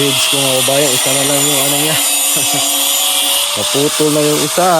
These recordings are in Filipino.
seeds ko mga kababayan. Isa na lang yung ano niya. Naputol na yung isa.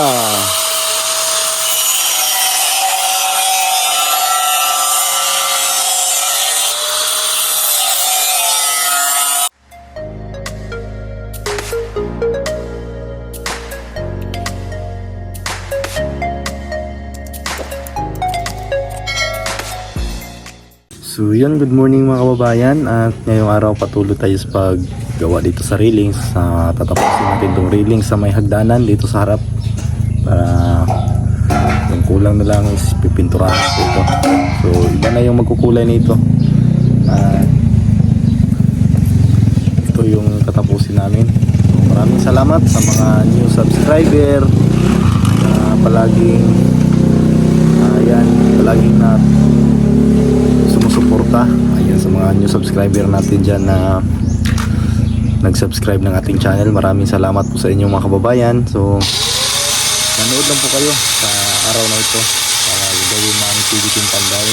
So yun, good morning mga kababayan at ngayong araw patuloy tayo sa paggawa dito sa railings sa tatapusin natin itong railings sa may hagdanan dito sa harap para yung kulang na lang is pipinturahan ito so iba na yung magkukulay nito. At ito yung tatapusin namin. So, maraming salamat sa mga new subscriber. Na palaging ayan palaging na sumusuporta ayan sa mga new subscriber natin dyan na nag-subscribe ng ating channel. Maraming salamat po sa inyo mga kababayan. So nanood lang po kayo sa araw na ito para gawin ng TV Team Panday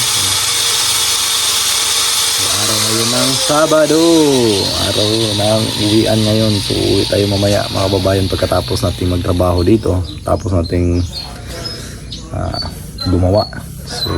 araw ngayon ng Sabado. Araw ng uwian ngayon. So uwi tayo mamaya mga kababayan pagkatapos natin magtrabaho dito. Tapos nating ah, gumawa. So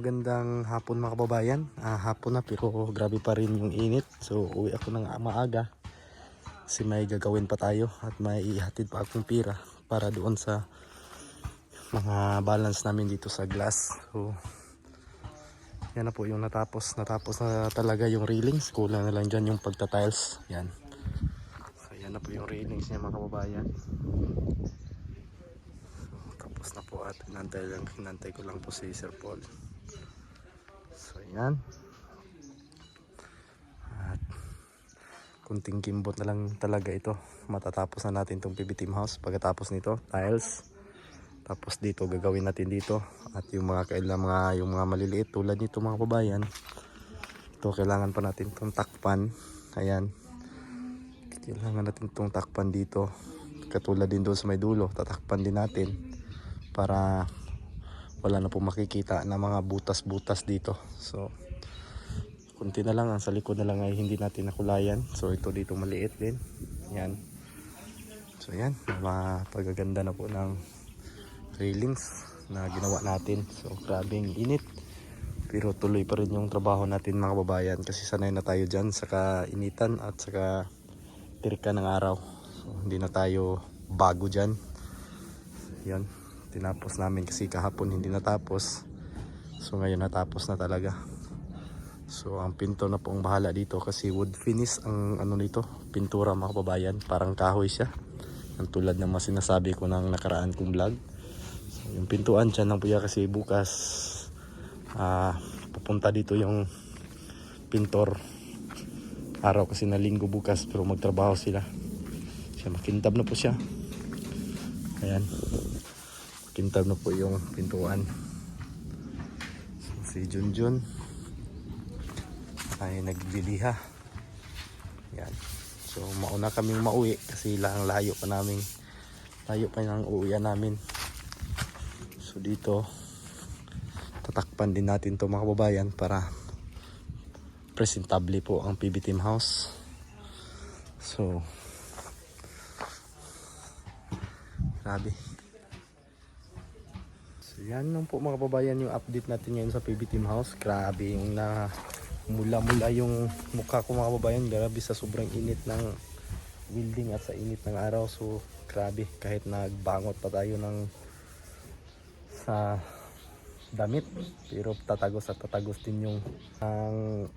magandang hapon mga kababayan. Ah, hapon na pero grabe pa rin yung init. So uwi ako ng maaga. Kasi may gagawin pa tayo at may ihatid pa akong pira para doon sa mga balance namin dito sa glass. So yan na po yung natapos. Natapos na talaga yung railings. Kulang na lang dyan yung pagta-tiles. Yan. So yan na po yung railings niya mga kababayan. Tapos na po at hinantay, lang, hinantay ko lang po si Sir Paul. So yan. At kunting kimbot na lang talaga ito. Matatapos na natin itong PB Team House. Pagkatapos nito, tiles. Tapos dito gagawin natin dito. At yung mga kailangan mga yung mga maliliit tulad nito mga kababayan. Ito kailangan pa natin itong takpan. Ayan. Kailangan natin itong takpan dito. Katulad din doon sa may dulo. Tatakpan din natin para wala na po makikita na mga butas-butas dito. So, kunti na lang. Ang sa likod na lang ay hindi natin nakulayan. So, ito dito maliit din. Yan. So, yan. Mapagaganda na po ng railings na ginawa natin. So, grabing init. Pero tuloy pa rin yung trabaho natin mga kababayan kasi sanay na tayo dyan sa kainitan at saka tirika ng araw. So, hindi na tayo bago dyan. Yan. Tinapos namin kasi kahapon hindi natapos. So ngayon natapos na talaga. So ang pinto na po ang bahala dito kasi wood finish ang ano nito, pintura mga kababayan. Parang kahoy siya. Ang tulad ng mga sinasabi ko ng nakaraan kong vlog. So, yung pintuan dyan lang po yan kasi bukas ah pupunta dito yung pintor. Araw kasi na linggo bukas pero magtrabaho sila. Siya makintab na po siya. Ayan. Makintab na po yung pintuan. So, si Junjun ay nagbiliha. Yan. So mauna kaming mauwi kasi lang layo pa namin. Layo pa ng uuwian namin. So dito tatakpan din natin to mga kababayan para presentable po ang PB Team House. So Grabe. Yan lang po mga kababayan yung update natin ngayon sa PB Team House. Grabe yung na mula-mula yung mukha ko mga kababayan. Grabe sa sobrang init ng building at sa init ng araw. So grabe kahit nagbangot pa tayo ng sa damit. Pero tatagos at tatagos din yung ang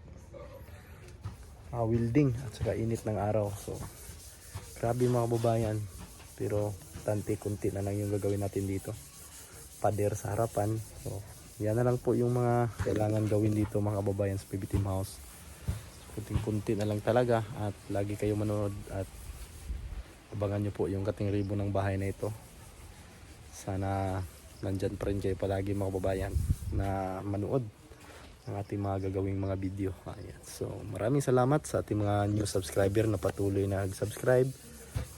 uh, welding at saka init ng araw. So grabe mga kababayan. Pero tante kunti na lang yung gagawin natin dito pader sa harapan. So yan na lang po yung mga kailangan gawin dito mga kababayan sa PB Team House kunting kunti na lang talaga at lagi kayo manonood at abangan nyo po yung kating ribo ng bahay na ito. Sana nandyan pa rin kayo palagi mga kababayan na manood ng ating mga gagawing mga video. Ayan. so maraming salamat sa ating mga new subscriber na patuloy na nag-subscribe.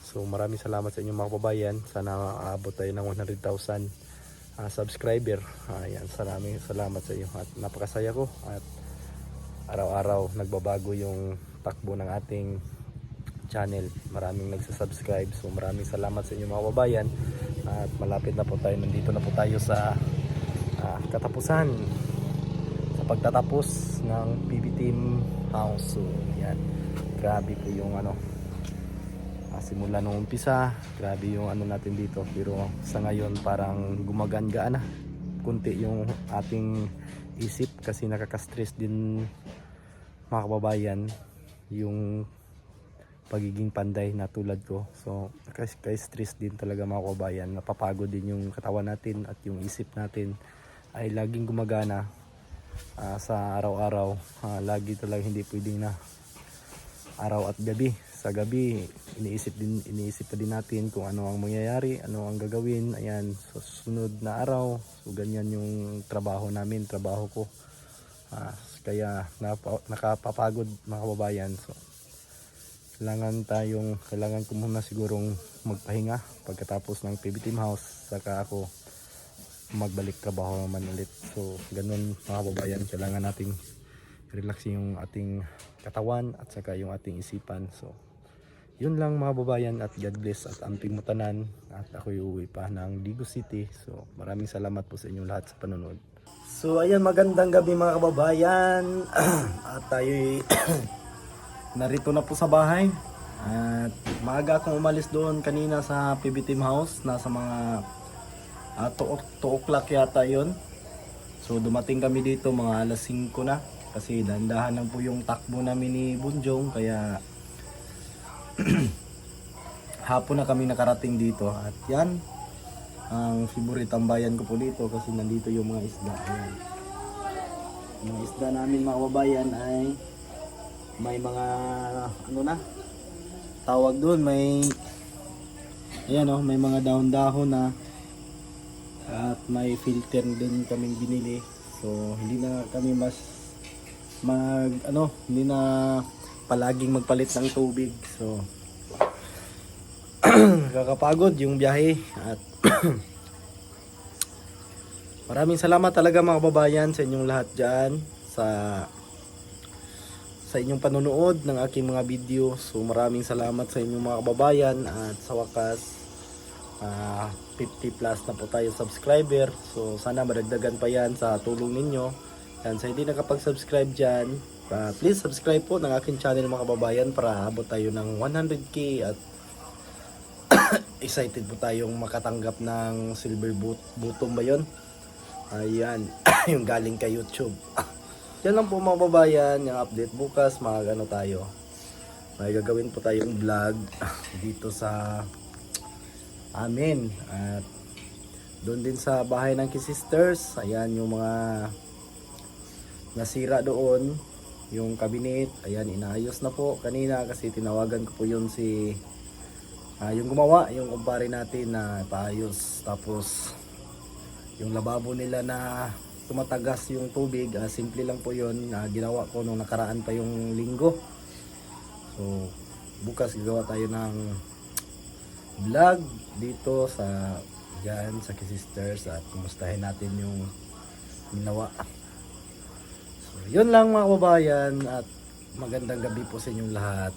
So maraming salamat sa inyo mga kababayan. Sana aabot tayo ng 100,000 uh, subscriber. Ayan, maraming salamat sa inyo. At napakasaya ko at araw-araw nagbabago yung takbo ng ating channel. Maraming nagsasubscribe. So maraming salamat sa inyo mga kababayan. At malapit na po tayo. Nandito na po tayo sa uh, katapusan sa pagtatapos ng PB Team House. So yan. Grabe po yung ano simula nung umpisa grabe yung ano natin dito. Pero sa ngayon parang gumaganga na. Kunti yung ating isip kasi nakaka-stress din mga kababayan yung pagiging panday na tulad ko. So nakaka-stress din talaga mga kababayan. Napapagod din yung katawan natin at yung isip natin ay laging gumagana ah, sa araw-araw. Ah, lagi talaga hindi pwedeng na araw at gabi sa gabi iniisip din iniisip pa din natin kung ano ang mangyayari ano ang gagawin. Ayan sa susunod na araw. So ganyan yung trabaho namin trabaho ko. Ah, kaya napa, nakapapagod mga kababayan. So kailangan tayong kailangan ko muna sigurong magpahinga pagkatapos ng PB Team House saka ako magbalik trabaho naman ulit. So ganun mga kababayan kailangan nating relax yung ating katawan at saka yung ating isipan. So yun lang mga babayan at God bless at amping mutanan at ako uuwi pa ng Digo City so maraming salamat po sa inyong lahat sa panonood so ayan, magandang gabi mga kababayan. At tayo narito na po sa bahay. At maaga akong umalis doon kanina sa PB Team House. Nasa mga 2 o'clock yata yon. So dumating kami dito mga alas 5 na. Kasi dandahan lang po yung takbo namin ni Bunjong. Kaya hapon na kami nakarating dito. At yan, ang favorite tambayan ko po dito kasi nandito yung mga isda. Yung Mga isda namin mga kababayan ay may mga ano na tawag doon may ayan oh, may mga dahon-dahon na at may filter din kaming binili. So hindi na kami mas mag ano, hindi na palaging magpalit ng tubig. So kakapagod yung biyahe at maraming salamat talaga mga kababayan sa inyong lahat dyan sa sa inyong panonood ng aking mga video. So maraming salamat sa inyong mga kababayan at sa wakas ah, 50 plus na po tayo subscriber. So sana madagdagan pa yan sa tulong ninyo. Yan sa hindi nakapag-subscribe dyan ah, please subscribe po ng aking channel mga kababayan para abot tayo ng 100k at excited po tayong makatanggap ng silver boot button ba yun? Ayan, yung galing kay YouTube. Yan lang po mga babayan, yung update bukas, mag ano tayo. May gagawin po tayong vlog dito sa amin. At doon din sa bahay ng Sisters, ayan yung mga nasira doon. Yung cabinet, ayan inaayos na po kanina kasi tinawagan ko po yun si Ah, yung gumawa, yung kumpare natin na paayos. Tapos, yung lababo nila na tumatagas yung tubig, ah, simple lang po yun. na ginawa ko nung nakaraan pa yung linggo. So, bukas gagawa tayo ng vlog dito sa dyan sa Sisters at kumustahin natin yung ginawa. Yun lang mga kababayan at magandang gabi po sa inyong lahat.